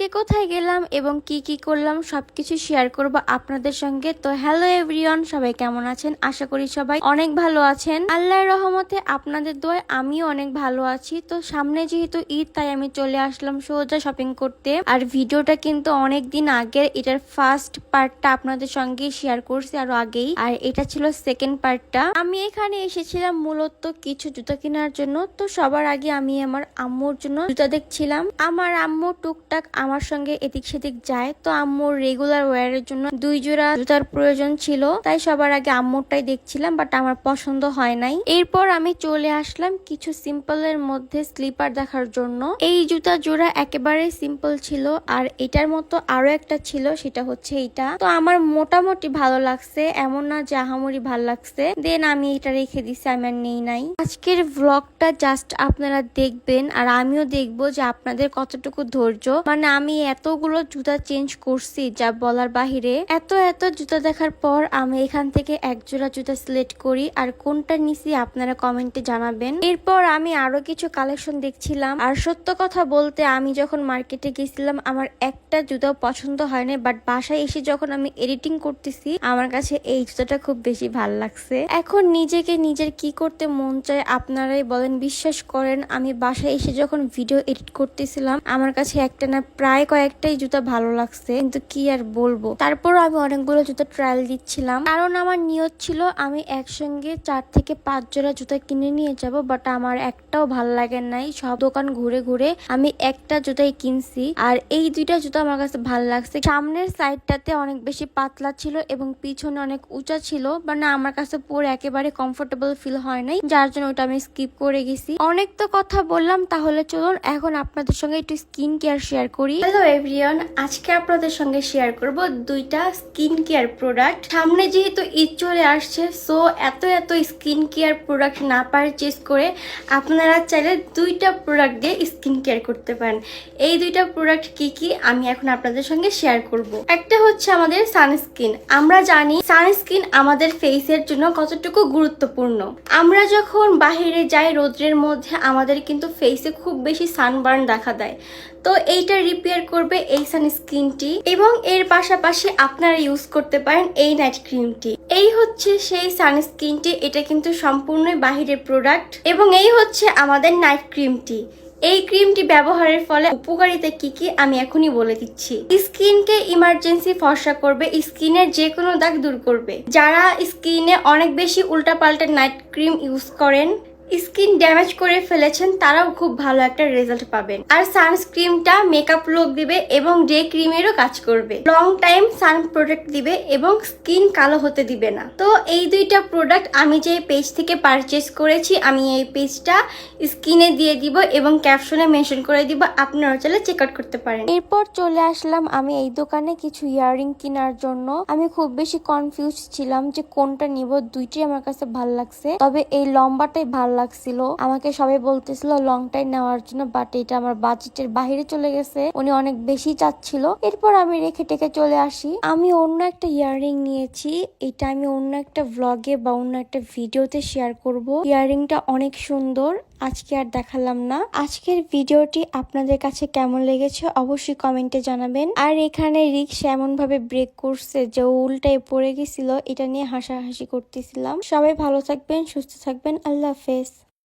আজকে কোথায় গেলাম এবং কি কি করলাম সবকিছু শেয়ার করব আপনাদের সঙ্গে। তো হ্যালো এভরিওয়ান সবাই কেমন আছেন? আশা করি সবাই অনেক ভালো আছেন। আল্লাহর রহমতে আপনাদের দোয়ায় আমিও অনেক ভালো আছি। তো সামনে যেহেতু ঈদ, তাই আমি চলে আসলাম সোজা শপিং করতে। আর ভিডিওটা কিন্তু অনেক দিন আগের, এটার ফার্স্ট পার্টটা আপনাদের সঙ্গে শেয়ার করছি আরও আগেই। আর এটা ছিল সেকেন্ড পার্টটা আমি এখানে এসেছিলাম মূলত কিছু জুতো কেনার জন্য। তো সবার আগে আমি আমার আম্মুর জন্য জুতা দেখছিলাম। আমার আম্মু টুকটাক আমার সঙ্গে এদিক সেদিক যায়। তো আম্মুর রেগুলার ওয়ারের জন্য দুই জোড়া জুতার প্রয়োজন ছিল। তাই সবার আগে আম্মুরটাই দেখছিলাম বাট আমার পছন্দ হয় নাই। এরপর আমি চলে আসলাম কিছু সিম্পলের মধ্যে স্লিপার দেখার জন্য। এই জুতা জোড়া একেবারে সিম্পল ছিল, আর এটার মতো আরও একটা ছিল, সেটা হচ্ছে এটা তো আমার মোটামুটি ভালো লাগছে, এমন না যে আহামরি ভালো লাগছে। দেন আমি এটা রেখে দিছি, আমি আর নেই নাই। আজকের ভ্লগটা জাস্ট আপনারা দেখবেন, আর আমিও দেখব যে আপনাদের কতটুকু ধৈর্য। মানে আমি এতগুলো জুতা চেঞ্জ করছি যা বলার বাহিরে, এত এত জুতা দেখার পর আমি এখান থেকে এক জোড়া জুতা সিলেক্ট করি। আর কোনটা নিছি আপনারা কমেন্টে জানাবেন। এরপর আমি আরও কিছু কালেকশন দেখছিলাম। আর সত্য কথা বলতে, আমি যখন মার্কেটে গেছিলাম, আমার একটা জুতাও পছন্দ হয় না বাট বাসায় এসে যখন আমি এডিটিং করতেছি, আমার কাছে এই জুতাটা খুব বেশি ভালো লাগছে। এখন নিজেকে নিজের কি করতে মন চায় আপনারাই বলেন, বিশ্বাস করেন, আমি বাসায় এসে যখন ভিডিও এডিট করতেছিলাম, আমার কাছে একটা না প্রায় কয়েকটাই জুতা ভালো লাগছে, কিন্তু কি আর বলব। তারপর আমি অনেকগুলো জুতা ট্রায়াল দিচ্ছিলাম। কারণ আমার নিয়ত ছিল আমি একসঙ্গে চার থেকে পাঁচ জোড়া জুতা কিনে নিয়ে যাব বাট আমার একটাও ভালো লাগে নাই। সব দোকান ঘুরে ঘুরে আমি একটা জুতাই কিনছি, আর এই দুইটা জুতা আমার কাছে ভালো লাগছে। সামনের সাইডটাতে অনেক বেশি পাতলা ছিল এবং পিছনে অনেক উঁচা ছিল বা না, আমার কাছে পরে একেবারে কমফোর্টেবল ফিল হয় নাই, যার জন্য ওটা আমি স্কিপ করে গেছি। অনেক তো কথা বললাম, তাহলে চলুন এখন আপনাদের সঙ্গে একটু স্কিন কেয়ার শেয়ার করি। হ্যালো এভরিওয়ান আজকে আপনাদের সঙ্গে শেয়ার করব দুইটা স্কিন কেয়ার প্রোডাক্ট সামনে যেহেতু ঈদ চলে আসছে সো এত এত স্কিন কেয়ার প্রোডাক্ট না পারচেজ করে আপনারা চাইলে দুইটা প্রোডাক্ট দিয়ে স্কিন কেয়ার করতে পারেন। এই দুইটা প্রোডাক্ট কি কি আমি এখন আপনাদের সঙ্গে শেয়ার করব। একটা হচ্ছে আমাদের সানস্ক্রিন আমরা জানি সানস্ক্রিন আমাদের ফেসের জন্য কতটুকু গুরুত্বপূর্ণ। আমরা যখন বাহিরে যাই, রোদ্রের মধ্যে আমাদের কিন্তু ফেসে খুব বেশি সানবার্ন দেখা দেয়। তো এইটা রিপেয়ার করবে এই সানস্ক্রিনটি এবং এর পাশাপাশি আপনারা ইউজ করতে পারেন এই নাইট ক্রিমটি এই হচ্ছে সেই সানস্ক্রিনটি এটা কিন্তু সম্পূর্ণই বাহিরের প্রোডাক্ট এবং এই হচ্ছে আমাদের নাইট ক্রিমটি এই ক্রিমটি ব্যবহারের ফলে উপকারিতা কি কি আমি এখনই বলে দিচ্ছি। স্কিনকে ইমার্জেন্সি ফর্সা করবে, স্কিনের যে কোনো দাগ দূর করবে। যারা স্কিনে অনেক বেশি উল্টাপাল্টা নাইট ক্রিম ইউজ করেন স্কিন ড্যামেজ করে ফেলেছেন, তারাও খুব ভালো একটা রেজাল্ট পাবেন। আর সানস্ক্রিনটা মেকআপ লুক দিবে এবং ডে ক্রিমেরও কাজ করবে। লং টাইম সান প্রোডাক্ট দিবে এবং স্কিন কালো হতে দিবে না। তো এই দুইটা প্রোডাক্ট আমি যে পেজ থেকে পারচেস করেছি, আমি এই পেজটা স্কিনে দিয়ে দিব এবং ক্যাপশনে মেনশন করে দিব আপনারা চাইলে চেক আউট করতে পারেন। এরপর চলে আসলাম আমি এই দোকানে কিছু ইয়াররিং কেনার জন্য। আমি খুব বেশি কনফিউজ ছিলাম যে কোনটা নিব, দুইটাই আমার কাছে ভালো লাগছে। তবে এই লম্বাটাই ভালো লাগছিল। আমাকে সবাই বলতেছিল লং টাইম নেওয়ার জন্য বাট এটা আমার বাজেটের বাহিরে চলে গেছে। উনি অনেক বেশি চাচ্ছিল। এরপর আমি রেখে টেকে চলে আসি। আমি অন্য একটা ইয়াররিং নিয়েছি। এটা আমি অন্য একটা ভ্লগে বা অন্য একটা ভিডিওতে শেয়ার করব। ইয়াররিংটা অনেক সুন্দর। আজকে আর দেখালাম না। আজকের ভিডিওটি আপনাদের কাছে কেমন লেগেছে অবশ্যই কমেন্টে জানাবেন। আর এখানে রিক্সা এমন ভাবে ব্রেক করছে যে উল্টায় পড়ে গেছিল, এটা নিয়ে হাসাহাসি করতেছিলাম। সবাই ভালো থাকবেন, সুস্থ থাকবেন। আল্লাহ হাফেজ।